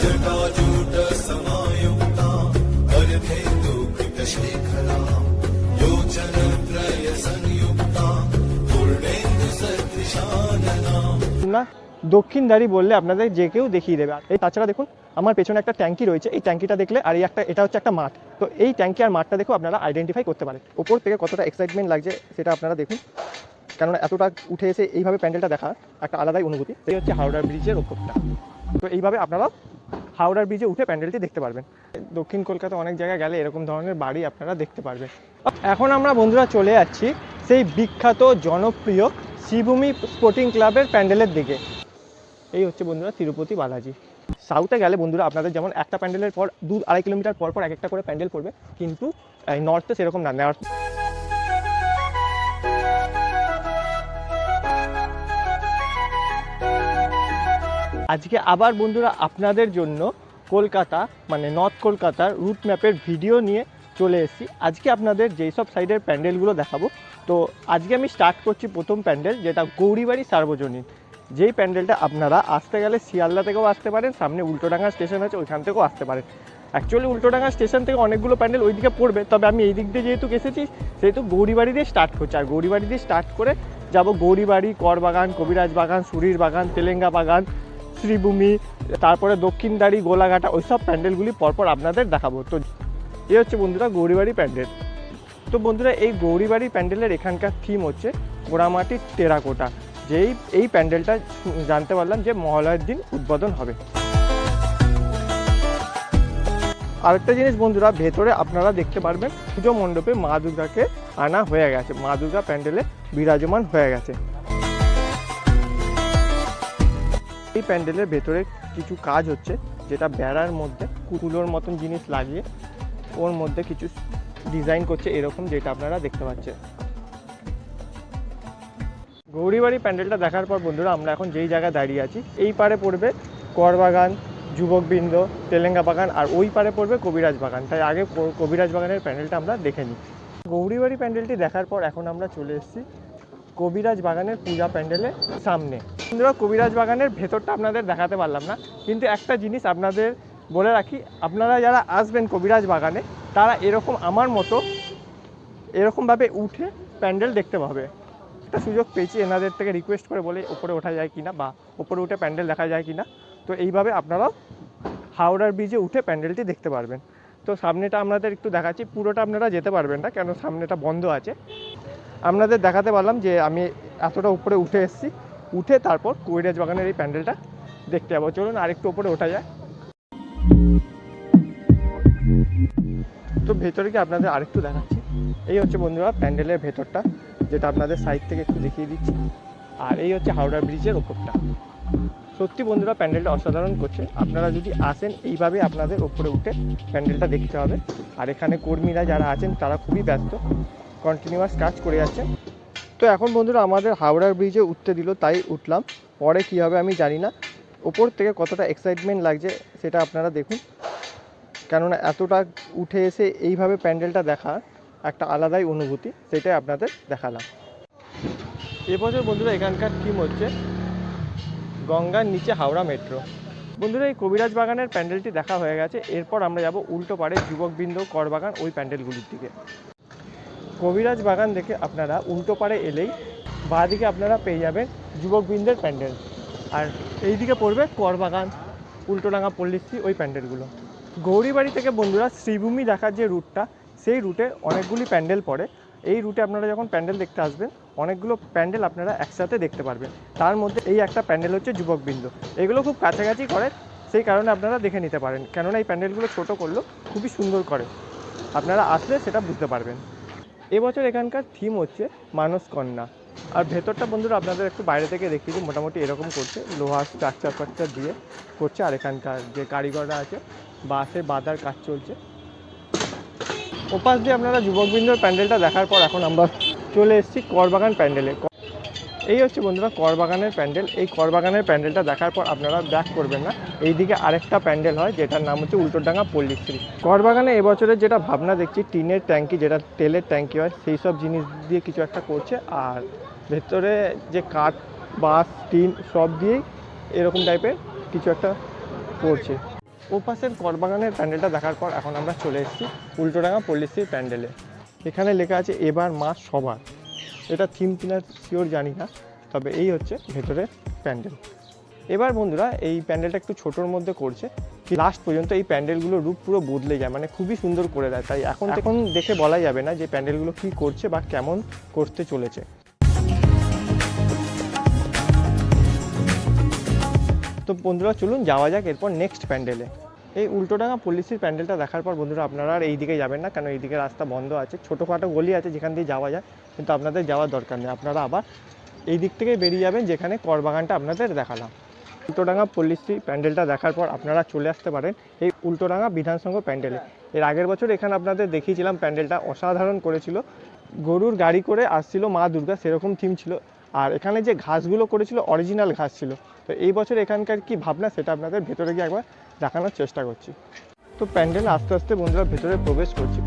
जटाजूट समायुक्ता अर्धे दुःखितशेखरा योचनत्रय संयुक्ता पूर्णेन्दु सदृशानना না দক্ষিণ দাঁড়ি বললে আপনাদের যে কেউ দেখিয়ে দেবে আর এই তাছাড়া দেখুন আমার পেছনে একটা ট্যাঙ্কি রয়েছে এই ট্যাঙ্কিটা দেখলে আর এই একটা এটা হচ্ছে একটা মাঠ তো এই ট্যাঙ্কি আর মাঠটা দেখেও আপনারা আইডেন্টিফাই করতে পারেন ওপর থেকে কতটা এক্সাইটমেন্ট লাগছে সেটা আপনারা দেখুন কেননা এতটা উঠে এসে এইভাবে প্যান্ডেলটা দেখা একটা আলাদাই অনুভূতি এই হচ্ছে হাওড়া ব্রিজের ওপরটা তো এইভাবে আপনারা হাওড়ার ব্রিজে উঠে প্যান্ডেলটি দেখতে পারবেন। দক্ষিণ কলকাতা অনেক জায়গায় গেলে এরকম ধরনের বাড়ি আপনারা দেখতে পারবেন। এখন আমরা বন্ধুরা চলে যাচ্ছি সেই বিখ্যাত, জনপ্রিয় শ্রীভূমি স্পোর্টিং ক্লাবের প্যান্ডেলের দিকে। এই হচ্ছে বন্ধুরা তিরুপতি বালাজি। সাউথে গেলে বন্ধুরা আপনাদের যেমন একটা প্যান্ডেলের পর দু আড়াই কিলোমিটার পর পর এক একটা করে প্যান্ডেল পড়বে কিন্তু নর্থে সেরকম না। নর্থ আজকে আবার বন্ধুরা আপনাদের জন্য কলকাতা মানে নর্থ কলকাতার রুট ম্যাপের ভিডিও নিয়ে চলে এসেছি। আজকে আপনাদের যেই সব সাইডের প্যান্ডেলগুলো দেখাবো। তো আজকে আমি স্টার্ট করছি প্রথম প্যান্ডেল, যেটা গৌরীবাড়ি সার্বজনীন। যেই প্যান্ডেলটা আপনারা আসতে গেলে শিয়ালদা থেকেও আসতে পারেন, সামনে উল্টোডাঙ্গা স্টেশন আছে, ওইখান থেকেও আসতে পারেন। অ্যাকচুয়ালি উল্টোডাঙ্গা স্টেশন থেকে অনেকগুলো প্যান্ডেল ওইদিকে পড়বে, তবে আমি এই দিক দিয়ে যেহেতু এসেছি, সেহেতু গৌরীবাড়ি দিয়ে স্টার্ট করছি। আর গৌরীবাড়ি দিয়ে স্টার্ট করে যাব গৌরীবাড়ি, করবাগান, কবিরাজ বাগান, সুরির বাগান তেলেঙ্গা বাগান শ্রীভূমি তারপরে দক্ষিণদাড়ি গোলাঘাটা, ওইসব প্যান্ডেলগুলি পরপর আপনাদের দেখাবো। তো এই হচ্ছে বন্ধুরা গৌরীবাড়ি প্যান্ডেল। তো বন্ধুরা এই গৌরীবাড়ি প্যান্ডেলের এখানকার থিম হচ্ছে পোড়ামাটির টেরাকোটা। যেই, এই প্যান্ডেলটা জানতে পারলাম যে মহালয়ের দিন উদ্বোধন হবে। আরেকটা জিনিস বন্ধুরা, ভেতরে আপনারা দেখতে পারবেন পুজো মণ্ডপে মা দুর্গাকে আনা হয়ে গেছে। মা দুর্গা প্যান্ডেলে বিরাজমান হয়ে গেছে। এই প্যান্ডেলের ভেতরে কিছু কাজ হচ্ছে, যেটা বেড়ার মধ্যে কুকুলোর মতন জিনিস লাগিয়ে ওর মধ্যে কিছু ডিজাইন করছে এরকম যেটা আপনারা দেখতে পাচ্ছেন। গৌরীবাড়ি প্যান্ডেলটা দেখার পর বন্ধুরা, আমরা এখন যেই জায়গায় দাঁড়িয়ে আছি, এই পারে পড়বে করবাগান যুবকবৃন্দ, তেলেঙ্গা বাগান, আর ওই পারে পড়বে কবিরাজ বাগান। তাই আগে কবিরাজ বাগানের প্যান্ডেলটা আমরা দেখে নিই। গৌরীবাড়ি প্যান্ডেলটি দেখার পর এখন আমরা চলে এসেছি কবিরাজ বাগানের পূজা প্যান্ডেলের সামনে। বন্ধুরা, কবিরাজ বাগানের ভেতরটা আপনাদের দেখাতে পারলাম না, কিন্তু একটা জিনিস আপনাদের বলে রাখি, আপনারা যারা আসবেন কবিরাজ বাগানে, তারা এরকম আমার মতো এরকমভাবে উঠে প্যান্ডেল দেখতে পাবে। একটা সুযোগ পেয়েছি, এনাদের থেকে রিকোয়েস্ট করে বলে ওপরে ওঠা যায় কিনা বা ওপরে উঠে প্যান্ডেল দেখা যায় কিনা। তো এইভাবে আপনারাও হাওড়ার ব্রিজে উঠে প্যান্ডেলটি দেখতে পারবেন। তো সামনেটা আপনাদের একটু দেখাচ্ছি, পুরোটা আপনারা যেতে পারবেন না, কেন সামনেটা বন্ধ আছে। আপনাদের দেখাতে পারলাম যে আমি এতটা উপরে উঠে এসেছি। উঠে তারপর কৈরাজ বাগানের এই প্যান্ডেলটা দেখতে যাব। চলুন আরেকটু উপরে ওঠা যায় তো ভেতরে কি আপনাদের আরেকটু দেখাচ্ছি। এই হচ্ছে বন্ধুরা প্যান্ডেলের ভেতরটা, যেটা আপনাদের সাইড থেকে একটু দেখিয়ে দিচ্ছি। আর এই হচ্ছে হাওড়া ব্রিজের ওপরটা। সত্যি বন্ধুরা প্যান্ডেলটা অসাধারণ করছে। আপনারা যদি আসেন, এইভাবে আপনাদের ওপরে উঠে প্যান্ডেলটা দেখতে হবে। আর এখানে কর্মীরা যারা আছেন, তারা খুবই ব্যস্ত। কন্টিনিউয়াস কাজ করে যাচ্ছেন তো এখন বন্ধুরা আমাদের হাওড়ার ব্রিজে উঠতে দিল, তাই উঠলাম। পরে কী হবে আমি জানি না। ওপর থেকে কতটা এক্সাইটমেন্ট লাগছে সেটা আপনারা দেখুন। কেননা এতটা উঠে এসে এইভাবে প্যান্ডেলটা দেখা একটা আলাদাই অনুভূতি, সেটাই আপনাদের দেখালাম। এবছর বন্ধুরা এখানকার থিম হচ্ছে গঙ্গার নিচে হাওড়া মেট্রো বন্ধুরা এই কবিরাজ বাগানের প্যান্ডেলটি দেখা হয়ে গেছে। এরপর আমরা যাব উল্টো পাড়ে যুবকবৃন্দ করবাগান ওই প্যান্ডেলগুলির দিকে। কবিরাজ বাগান দেখে আপনারা উল্টো পাড়ে এলেই বাঁদিকে আপনারা পেয়ে যাবেন যুবকবৃন্দের প্যান্ডেল। আর এই দিকে পড়বে করবাগান উল্টোডাঙ্গা পল্লিশ্রী, ওই প্যান্ডেলগুলো। গৌরীবাড়ি থেকে বন্ধুরা শ্রীভূমি দেখার যে রুটটা, সেই রুটে অনেকগুলি প্যান্ডেল পড়ে। এই রুটে আপনারা যখন প্যান্ডেল দেখতে আসবেন, অনেকগুলো প্যান্ডেল আপনারা একসাথে দেখতে পারবেন। তার মধ্যে এই একটা প্যান্ডেল হচ্ছে যুবকবৃন্দ। এগুলো খুব কাছাকাছি করে, সেই কারণে আপনারা দেখে নিতে পারেন। কেননা এই প্যান্ডেলগুলো ছোট করলেও খুবই সুন্দর করে। আপনারা আসলে সেটা বুঝতে পারবেন। এবছর এখানকার থিম হচ্ছে মানস কন্যা আর ভেতরটা বন্ধুরা আপনাদের একটু বাইরে থেকে দেখিয়ে দিই, মোটামুটি এরকম করছে লোহার স্ট্রাকচার ফাকচার দিয়ে করছে, আর এখানকার যে কারিগররা আছে, বাসে বাঁধার কাজ চলছে। ওপাশ দিয়ে আপনারা যুবকবৃন্দর প্যান্ডেলটা দেখার পর এখন আমরা চলে এসেছি করবাগান প্যান্ডেলে। এই হচ্ছে বন্ধুরা করবাগানের প্যান্ডেল। এই করবাগানের প্যান্ডেলটা দেখার পর আপনারা ব্যাক করবেন না। এইদিকে আরেকটা প্যান্ডেল হয়, যেটার নাম হচ্ছে উল্টোডাঙ্গা পল্লীশ্রী করবাগানে এবছরের যেটা ভাবনা দেখছি, টিনের ট্যাঙ্কি, যেটা তেলের ট্যাঙ্কি হয়, সেই সব জিনিস দিয়ে কিছু একটা করছে। আর ভেতরে যে কাঠ, বাঁশ, টিন সব দিয়েই এরকম টাইপের কিছু একটা করছে। ওপাশের করবাগানের প্যান্ডেলটা দেখার পর এখন আমরা চলে এসেছি উল্টোডাঙ্গা পল্লিশ্রীর প্যান্ডেলে। এখানে লেখা আছে, এবার মা সবার। এটা থিম কিনা শিওর জানি না তবে এই হচ্ছে ভেতরের প্যান্ডেল। এবার বন্ধুরা এই প্যান্ডেলটা একটু ছোটোর মধ্যে করছে। লাস্ট পর্যন্ত এই প্যান্ডেলগুলোর রূপ পুরো বদলে যায় মানে খুবই সুন্দর করে দেয়। তাই এখন এখন দেখে বলা যাবে না যে প্যান্ডেলগুলো কী করছে বা কেমন করতে চলেছে। তো বন্ধুরা চলুন যাওয়া যাক এরপর নেক্সট প্যান্ডেলে। এই উল্টোডাঙ্গা পল্লিশির প্যান্ডেলটা দেখার পর বন্ধুরা আপনারা আর এই দিকে যাবেন না কেন এইদিকে রাস্তা বন্ধ আছে ছোটোখাটো গলি আছে যেখান দিয়ে যাওয়া যায়। কিন্তু আপনাদের যাওয়ার দরকার নেই। আপনারা আবার এই দিক থেকে বেরিয়ে যাবেন, যেখানে করবাগানটা আপনাদের দেখালাম। উল্টোডাঙ্গা পল্লিশ্রী প্যান্ডেলটা দেখার পর আপনারা চলে আসতে পারেন এই উল্টোডাঙ্গা বিধানসংঘ প্যান্ডেলে। এর আগের বছর এখানে আপনাদের দেখিয়েছিলাম, প্যান্ডেলটা অসাধারণ করেছিল। গরুর গাড়ি করে আসছিল মা দুর্গা, সেরকম থিম ছিল। আর এখানে যে ঘাসগুলো করেছিল অরিজিনাল ঘাস ছিল। তো এই বছর এখানকার কি ভাবনা, সেটা আপনাদের ভেতরে গিয়ে একবার দেখানোর চেষ্টা করছি। তো প্যান্ডেল আস্তে আস্তে বন্ধুরা ভেতরে প্রবেশ করছি।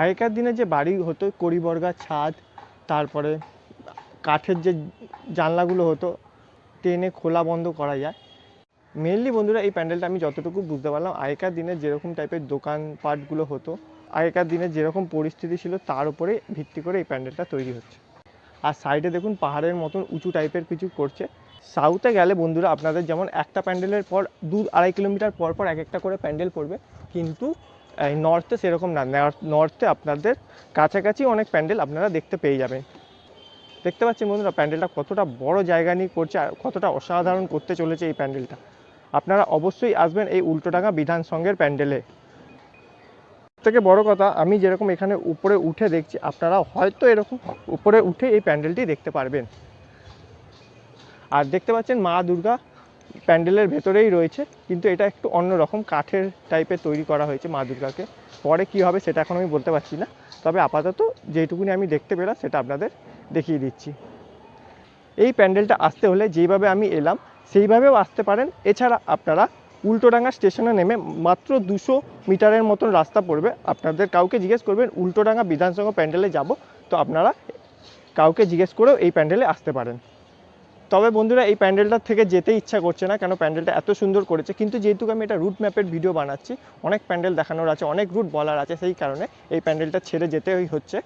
আগেকার দিনে যে বাড়ি হতো কড়িবর্গা ছাদ, তারপরে কাঠের যে জানলাগুলো হতো, টেনে খোলা বন্ধ করা যায়। মেনলি বন্ধুরা এই প্যান্ডেলটা আমি যতটুকু বুঝতে পারলাম, আগেকার দিনে যেরকম টাইপের দোকানপাটগুলো হতো, আগেকার দিনে যেরকম পরিস্থিতি ছিল, তার উপরে ভিত্তি করে এই প্যান্ডেলটা তৈরি হচ্ছে। আর সাইডে দেখুন, পাহাড়ের মতন উঁচু টাইপের কিছু করছে। সাউথে গেলে বন্ধুরা আপনাদের যেমন একটা প্যান্ডেলের পর দু আড়াই কিলোমিটার পর পর এক একটা করে প্যান্ডেল পড়বে, কিন্তু এই নর্থে সেরকম না। নর্থে আপনাদের কাছাকাছি অনেক প্যান্ডেল আপনারা দেখতে পেয়ে যাবেন। দেখতে পাচ্ছেন বন্ধুরা, প্যান্ডেলটা কতটা বড় জায়গা নিয়ে করছে আর কতটা অসাধারণ করতে চলেছে এই প্যান্ডেলটা। আপনারা অবশ্যই আসবেন এই উল্টোডাঙ্গা বিধান সংঘের প্যান্ডেলে। থেকে বড় কথা, আমি যেরকম এখানে উপরে উঠে দেখছি আপনারা হয়তো এরকম উপরে উঠে এই প্যান্ডেলটি দেখতে পারবেন। আর দেখতে পাচ্ছেন মা দুর্গা প্যান্ডেলের ভেতরেই রয়েছে, কিন্তু এটা একটু অন্যরকম কাঠের টাইপের তৈরি করা হয়েছে মা দুর্গাকে। পরে কী হবে সেটা এখন আমি বলতে পারছি না, তবে আপাতত যেটুকুনি আমি দেখতে পেলাম সেটা আপনাদের দেখিয়ে দিচ্ছি। এই প্যান্ডেলটা আসতে হলে যেইভাবে আমি এলাম, সেইভাবেও আসতে পারেন। এছাড়া আপনারা উল্টোডাঙ্গা স্টেশনে নেমে মাত্র দুশো মিটারের মতন রাস্তা পড়বে। আপনাদের কাউকে জিজ্ঞেস করবেন, উল্টোডাঙ্গা বিধানসভা প্যান্ডেলে যাব, তো আপনারা কাউকে জিজ্ঞেস করেও এই প্যান্ডেলে আসতে পারেন। তবে বন্ধুরা এই প্যান্ডেলটার থেকে যেতে ইচ্ছা করছে না, কেন প্যান্ডেলটা এত সুন্দর করেছে। কিন্তু যেহেতু আমি এটা রুট ম্যাপের ভিডিও বানাচ্ছি, অনেক প্যান্ডেল দেখানোর আছে, অনেক রুট বলার আছে, সেই কারণে এই প্যান্ডেলটা ছেড়ে যেতেই হচ্ছে।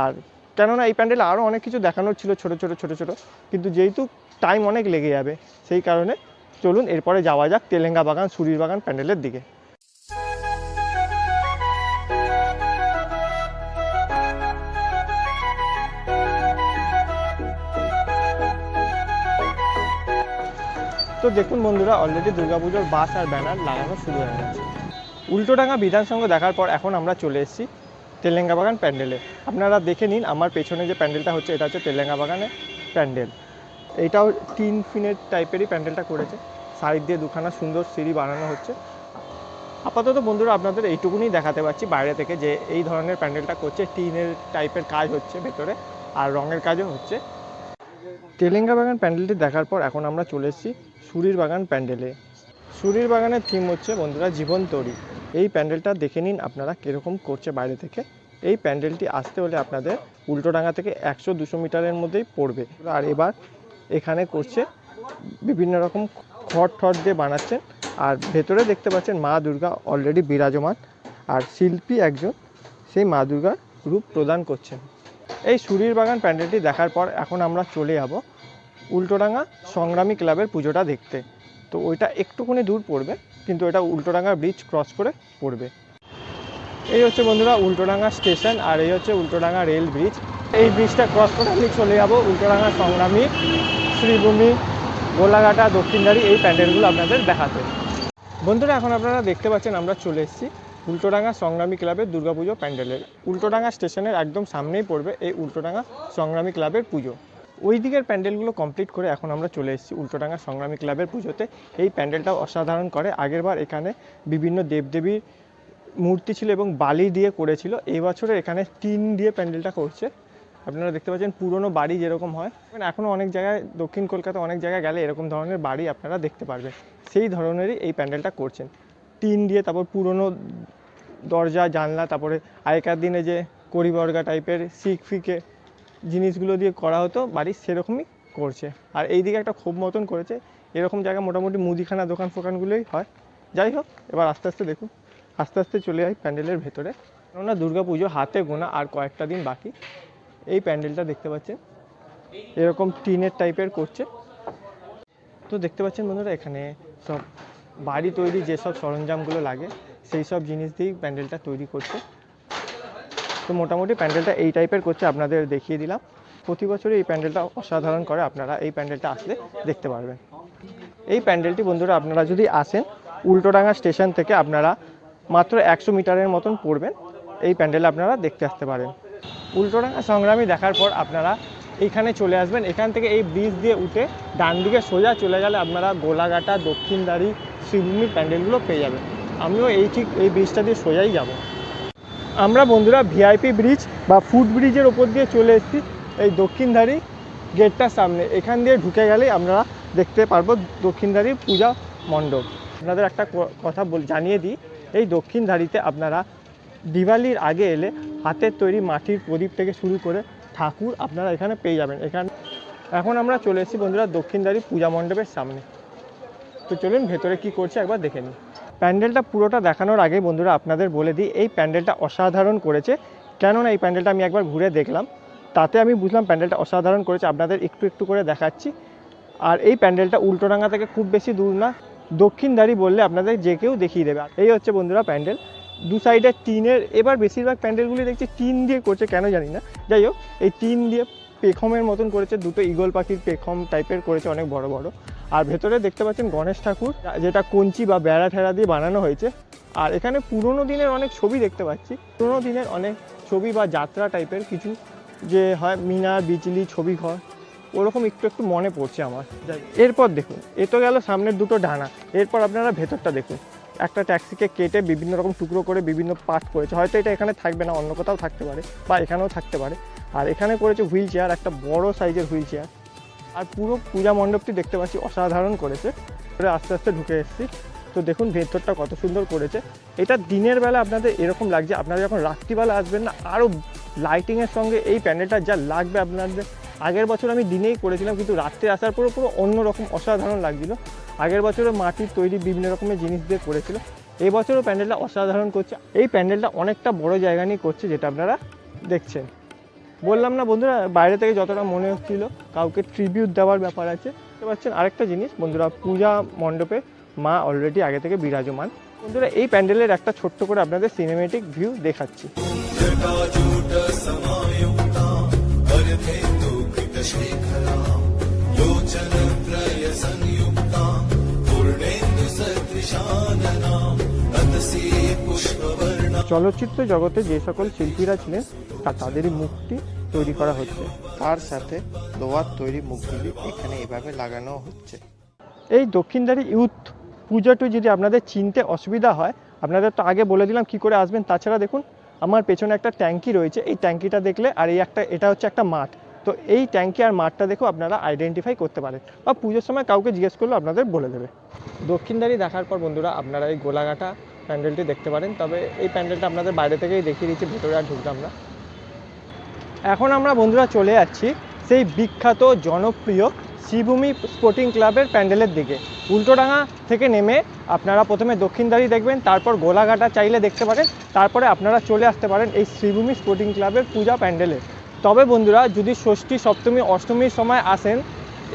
আর কেননা এই প্যান্ডেলে আরও অনেক কিছু দেখানোর ছিল ছোট ছোট ছোট ছোট, কিন্তু যেহেতু টাইম অনেক লেগে যাবে, সেই কারণে চলুন এরপরে যাওয়া যাক তেলেঙ্গা বাগান, সুরির বাগান প্যান্ডেলের দিকে। তো দেখুন বন্ধুরা অলরেডি দুর্গাপুজোর বাস আর ব্যানার লাগানো শুরু হয়ে গেছে। উল্টোডাঙ্গা বিধানসংঘ দেখার পর এখন আমরা চলে এসেছি তেলেঙ্গা বাগান প্যান্ডেলে। আপনারা দেখে নিন, আমার পেছনে যে প্যান্ডেলটা হচ্ছে, এটা হচ্ছে তেলেঙ্গা বাগানের প্যান্ডেল। এটাও তিন ফিনের টাইপেরই প্যান্ডেলটা করেছে। সাইড দিয়ে দুখানা সুন্দর সিঁড়ি বানানো হচ্ছে। আপাতত বন্ধুরা, আপনাদের এইটুকুনি দেখাতে পাচ্ছি বাইরে থেকে যে এই ধরনের প্যান্ডেলটা করছে। টিনের টাইপের কাজ হচ্ছে ভেতরে, আর রঙের কাজও হচ্ছে। তেলেঙ্গা বাগান প্যান্ডেলটি দেখার পর এখন আমরা চলে এসেছি সুরির বাগান প্যান্ডেলে। সুরির বাগানের থিম হচ্ছে বন্ধুরা জীবন তরি। এই প্যান্ডেলটা দেখে নিন আপনারা কীরকম করছে বাইরে থেকে। এই প্যান্ডেলটি আসতে হলে আপনাদের উল্টোডাঙ্গা থেকে একশো দুশো মিটারের মধ্যেই পড়বে। আর এবার এখানে করছে বিভিন্ন রকম খড় ঠড় দিয়ে বানাচ্ছেন। আর ভেতরে দেখতে পাচ্ছেন মা দুর্গা অলরেডি বিরাজমান। আর শিল্পী একজন, সেই মা দুর্গার রূপ প্রদান করছেন। এই সুরির বাগান প্যান্ডেলটি দেখার পর এখন আমরা চলে যাব উল্টোডাঙ্গা সংগ্রামী ক্লাবের পুজোটা দেখতে। তো ওইটা একটুখানি দূর পড়বে, কিন্তু এটা উল্টোডাঙ্গা ব্রিজ ক্রস করে পড়বে। এই হচ্ছে বন্ধুরা উল্টোডাঙ্গা স্টেশন আর এই হচ্ছে উল্টোডাঙ্গা রেল ব্রিজ। এই ব্রিজটা ক্রস করে আমি চলে যাব উল্টোডাঙ্গা সংগ্রামী শ্রীভূমি, গোলাঘাটা দক্ষিণদারি এই প্যান্ডেলগুলো আপনাদের দেখাতে। বন্ধুরা এখন আপনারা দেখতে পাচ্ছেন আমরা চলে এসেছি উল্টোডাঙ্গা সংগ্রামী ক্লাবের দুর্গাপুজো প্যান্ডেলের। উল্টোডাঙ্গা স্টেশনের একদম সামনেই পড়বে এই উল্টোডাঙ্গা সংগ্রামী ক্লাবের পুজো। ওই দিকের প্যান্ডেলগুলো কমপ্লিট করে এখন আমরা চলে এসেছি উল্টোডাঙ্গা সংগ্রামী ক্লাবের পুজোতে। এই প্যান্ডেলটাও অসাধারণ করে। আগেরবার এখানে বিভিন্ন দেবদেবীর মূর্তি ছিল এবং বালি দিয়ে করেছিল। এই বছরে এখানে টিন দিয়ে প্যান্ডেলটা করছে। আপনারা দেখতে পাচ্ছেন পুরনো বাড়ি যেরকম হয়। এখনও অনেক জায়গায়, দক্ষিণ কলকাতা অনেক জায়গায় গেলে এরকম ধরনের বাড়ি আপনারা দেখতে পারবেন। সেই ধরনেরই এই প্যান্ডেলটা করছেন। টিন দিয়ে তারপর পুরনো দরজা, জানলা, তারপরে আগেকার দিনে যে কড়িবর্গা টাইপের শিখ ফিকে জিনিসগুলো দিয়ে করা হতো বাড়ির সেরকমই করছে। আর এইদিকে একটা ক্ষোভ মতন করেছে, এরকম জায়গা মোটামুটি মুদিখানা দোকান ফোকানগুলোই হয়। যাই হোক, এবার আস্তে আস্তে দেখুন, আস্তে আস্তে চলে যাই প্যান্ডেলের ভেতরে। কেননা দুর্গা পুজো হাতে গোনা আর কয়েকটা দিন বাকি। এই প্যান্ডেলটা দেখতে পাচ্ছেন, এরকম টিনের টাইপের করছে। তো দেখতে পাচ্ছেন বন্ধুরা, এখানে সব বাড়ি তৈরি যেসব সরঞ্জামগুলো লাগে, সেই সব জিনিস দিয়েই প্যান্ডেলটা তৈরি করছে। তো মোটামুটি প্যান্ডেলটা এই টাইপের করছে, আপনাদের দেখিয়ে দিলাম। প্রতি বছরই এই প্যান্ডেলটা অসাধারণ করে, আপনারা এই প্যান্ডেলটা আসলে দেখতে পারবেন। এই প্যান্ডেলটি বন্ধুরা, আপনারা যদি আসেন, উল্টোডাঙ্গা স্টেশন থেকে আপনারা মাত্র একশো মিটারের মতন পড়বেন। এই প্যান্ডেল আপনারা দেখতে আসতে পারেন। উল্টোডাঙ্গা সংগ্রামী দেখার পর আপনারা এইখানে চলে আসবেন। এখান থেকে এই ব্রিজ দিয়ে উঠে ডান দিকে সোজা চলে গেলে আপনারা গোলাঘাটা দক্ষিণদারি শ্রীভূমির প্যান্ডেলগুলো পেয়ে যাবেন। আমিও এই ঠিক এই ব্রিজটা দিয়ে সোজাই যাব। আমরা বন্ধুরা ভিআইপি ব্রিজ বা ফুট ব্রিজের ওপর দিয়ে চলে এসেছি। এই দক্ষিণধারী গেটটার সামনে। এখান দিয়ে ঢুকে গেলেই আমরা দেখতে পারব দক্ষিণধারী পূজা মণ্ডপ। আপনাদের একটা কথা বল জানিয়ে দিই। এই দক্ষিণধারীতে আপনারা দিওয়ালির আগে এলে হাতের তৈরি মাটির প্রদীপ থেকে শুরু করে ঠাকুর আপনারা এখানে পেয়ে যাবেন। এখানে এখন আমরা চলে এসেছি বন্ধুরা দক্ষিণধারী পূজা মণ্ডপের সামনে। তো চলুন ভেতরে কি করছে একবার দেখে নিই। প্যান্ডেলটা পুরোটা দেখানোর আগে বন্ধুরা আপনাদের বলে দিই, এই প্যান্ডেলটা অসাধারণ করেছে। কেননা এই প্যান্ডেলটা আমি একবার ঘুরে দেখলাম। তাতে আমি বুঝলাম প্যান্ডেলটা অসাধারণ করেছে। আপনাদের একটু একটু করে দেখাচ্ছি। আর এই প্যান্ডেলটা উল্টোডাঙ্গা থেকে খুব বেশি দূর না। দক্ষিণদারি বললে আপনাদের যে কেউ দেখিয়ে দেবে। এই হচ্ছে বন্ধুরা প্যান্ডেল। দু সাইডে টিনের, এবার বেশিরভাগ প্যান্ডেলগুলি দেখছি টিন দিয়ে করছে, কেন জানি না। যাই হোক, এই টিন দিয়ে পেখমের মতন করেছে, দুটো ইগল পাখির পেখম টাইপের করেছে অনেক বড় বড়। আর ভেতরে দেখতে পাচ্ছেন গণেশ ঠাকুর, যেটা কঞ্চি বা বেড়া ঠেড়া দিয়ে বানানো হয়েছে। আর এখানে পুরোনো দিনের অনেক ছবি দেখতে পাচ্ছি। পুরনো দিনের অনেক ছবি বা যাত্রা টাইপের কিছু যে হয়, মিনার, বিজলি ছবি ঘর ওরকম একটু একটু মনে পড়ছে আমার। এরপর দেখুন, এ তো গেল সামনের দুটো ডানা। এরপর আপনারা ভেতরটা দেখুন। একটা ট্যাক্সিকে কেটে বিভিন্ন রকম টুকরো করে বিভিন্ন পার্ট করেছে। হয়তো এটা এখানে থাকবে না, অন্য কোথাও থাকতে পারে বা এখানেও থাকতে পারে। আর এখানে করেছে হুইল চেয়ার একটা বড় সাইজের হুইল চেয়ার আর পুরো পূজা মণ্ডপটি দেখতে পাচ্ছি অসাধারণ করেছে। করে আস্তে আস্তে ঢুকে এসেছি। তো দেখুন ভেতরটা কত সুন্দর করেছে। এটা দিনের বেলা আপনাদের এরকম লাগছে। আপনারা যখন রাত্রিবেলা আসবেন না আরও লাইটিংয়ের সঙ্গে এই প্যান্ডেলটা যা লাগবে আপনাদের, আগের বছর আমি দিনেই করেছিলাম, কিন্তু রাত্রে আসার পরে পুরো অন্যরকম অসাধারণ লাগছিল। আগের বছরে মাটির তৈরি বিভিন্ন রকমের জিনিস দিয়ে করেছিল। এই বছরও প্যান্ডেলটা অসাধারণ করছে। এই প্যান্ডেলটা অনেকটা বড় জায়গা নিয়ে করছে, যেটা আপনারা দেখছেন। বললাম না বন্ধুরা, বাইরে থেকে যতটা মনে হচ্ছিল, কাউকে ট্রিবিউট দেওয়ার ব্যাপার আছে। বুঝতে পারছেন আরেকটা জিনিস, বন্ধুরা, পূজা মণ্ডপে মা অলরেডি আগে থেকে বিরাজমান। বন্ধুরা, এই প্যান্ডেলের একটা ছোট্ট করে আপনাদের সিনেমেটিক ভিউ দেখাচ্ছি। চলচ্চিত্র জগতে যে সকল শিল্পীরা ছিলেন তা তাদেরই মুক্তি তৈরি করা হচ্ছে। তার সাথে লোহার তৈরি মুখগুলি এখানে এভাবে লাগানো হচ্ছে। এই দক্ষিণদারি ইউথ পুজোটি যদি আপনাদের চিনতে অসুবিধা হয় আপনাদের তো আগে বলে দিলাম কি করে আসবেন তাছাড়া দেখুন আমার পেছনে একটা ট্যাঙ্কি রয়েছে। এই ট্যাঙ্কিটা দেখলে আর এই একটা এটা হচ্ছে একটা মাঠ। তো এই ট্যাঙ্কি আর মাঠটা দেখেও আপনারা আইডেন্টিফাই করতে পারেন বা পুজোর সময় কাউকে জিজ্ঞেস করলেও আপনাদের বলে দেবে। দক্ষিণদারি দেখার পর বন্ধুরা আপনারা এই গোলাঘাটা প্যান্ডেলটি দেখতে পারেন। তবে এই প্যান্ডেলটা আপনাদের বাইরে থেকেই দেখিয়ে দিচ্ছি, ভেতরে আর ঢুকলাম না। এখন আমরা বন্ধুরা চলে যাচ্ছি সেই বিখ্যাত, জনপ্রিয় শ্রীভূমি স্পোর্টিং ক্লাবের প্যান্ডেলের দিকে। উল্টোডাঙ্গা থেকে নেমে আপনারা প্রথমে দক্ষিণদারি দেখবেন, তারপর গোলাঘাটা চাইলে দেখতে পারেন, তারপরে আপনারা চলে আসতে পারেন এই শ্রীভূমি স্পোর্টিং ক্লাবের পূজা প্যান্ডেলে। তবে বন্ধুরা, যদি ষষ্ঠী, সপ্তমী, অষ্টমীর সময় আসেন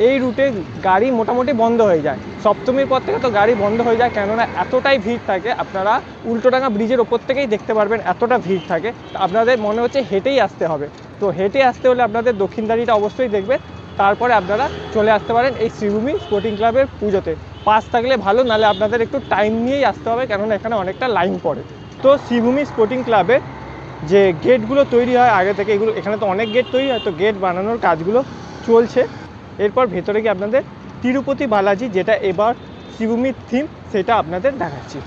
এই রুটে গাড়ি মোটামুটি বন্ধ হয়ে যায়। সপ্তমীর পর থেকে তো গাড়ি বন্ধ হয়ে যায়, কেননা এতটাই ভিড় থাকে, আপনারা উল্টোডাঙ্গা ব্রিজের ওপর থেকেই দেখতে পারবেন এতটা ভিড় থাকে। আপনাদের মনে হচ্ছে হেঁটেই আসতে হবে। তো হেঁটে আসতে হলে আপনাদের দক্ষিণদারিটা অবশ্যই দেখবেন, তারপরে আপনারা চলে আসতে পারেন এই শ্রীভূমি স্পোর্টিং ক্লাবের পুজোতে। পাস থাকলে ভালো, নাহলে আপনাদের একটু টাইম নিয়েই আসতে হবে, কেননা এখানে অনেকটা লাইন পড়ে। তো শ্রীভূমি স্পোর্টিং ক্লাবের যে গেটগুলো তৈরি হয়, আগে থেকে এগুলো, এখানে তো অনেক গেট তৈরি হয়, তো গেট বানানোর কাজগুলো চলছে। এরপর ভেতরে গিয়ে আপনাদের তিরুপতি বালাজি, যেটা এবার শ্রীভূমির থিম সেটা আপনাদের দেখাচ্ছি।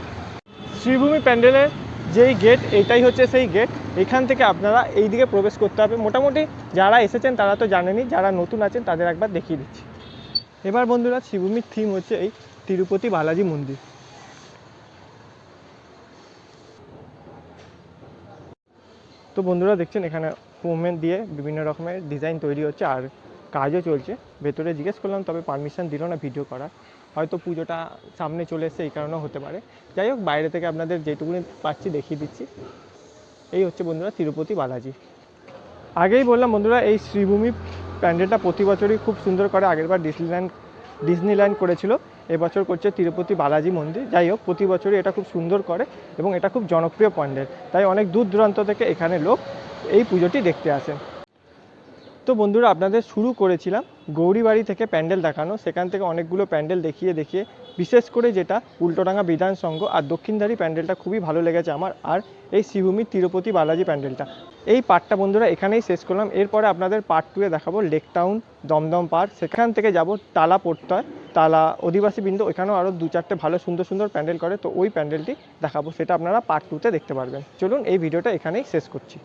শ্রীভূমি প্যান্ডেলের যেই গেট এটাই হচ্ছে সেই গেট এখান থেকে আপনারা এই দিকে প্রবেশ করতে হবে। মোটামুটি যারা এসেছেন, তারা তো জানেনই, যারা নতুন আছেন, তাদের একবার দেখিয়ে দিচ্ছি। এবার বন্ধুরা শ্রীভূমির থিম হচ্ছে এই তিরুপতি বালাজি মন্দির। তো বন্ধুরা, দেখছেন এখানে ফোমেন দিয়ে বিভিন্ন রকমের ডিজাইন তৈরি হচ্ছে। আর কাজও চলছে। ভেতরে জিজ্ঞেস করলাম, তবে পারমিশন দিল না ভিডিও করার? হয়তো পুজোটা সামনে চলে এসছে, এই কারণেও হতে পারে। যাই হোক, বাইরে থেকে আপনাদের যেটুকুনি পাচ্ছি দেখিয়ে দিচ্ছি। এই হচ্ছে বন্ধুরা তিরুপতি বালাজি। আগেই বললাম বন্ধুরা, এই শ্রীভূমি প্যান্ডেলটা প্রতি বছরই খুব সুন্দর করে আগেরবার ডিসনিল্যান্ড ডিসনিল্যান্ড করেছিল। এবছর করছে তিরুপতি বালাজি মন্দির। যাই হোক, প্রতি বছরই এটা খুব সুন্দর করে এবং এটা খুব জনপ্রিয় প্যান্ডেল। তাই অনেক দূর দূরান্ত থেকে এখানে লোক এই পুজোটি দেখতে আসেন। তো বন্ধুরা, আপনাদের শুরু করেছিলাম গৌরীবাড়ি থেকে প্যান্ডেল দেখানো। সেখান থেকে অনেকগুলো প্যান্ডেল দেখিয়ে দেখিয়ে, বিশেষ করে যেটা উল্টোডাঙ্গা বিধান সংঘ আর দক্ষিণধারী প্যান্ডেলটা খুবই ভালো লেগেছে আমার, আর এই শ্রীভূমি তিরুপতি বালাজি প্যান্ডেলটা। এই পার্টটা বন্ধুরা, এখানেই শেষ করলাম। এরপরে আপনাদের পার্ট টুয়ে দেখাবো লেক টাউন দমদম পার্ক সেখান থেকে যাব তালা পড়তে হয় তালা অধিবাসী বিন্দু এখানেও আরও দু চারটে ভালো সুন্দর সুন্দর প্যান্ডেল করে, তো ওই প্যান্ডেলটি দেখাবো। সেটা আপনারা পার্ট টুতে দেখতে পারবেন। চলুন, এই ভিডিওটা এখানেই শেষ করছি।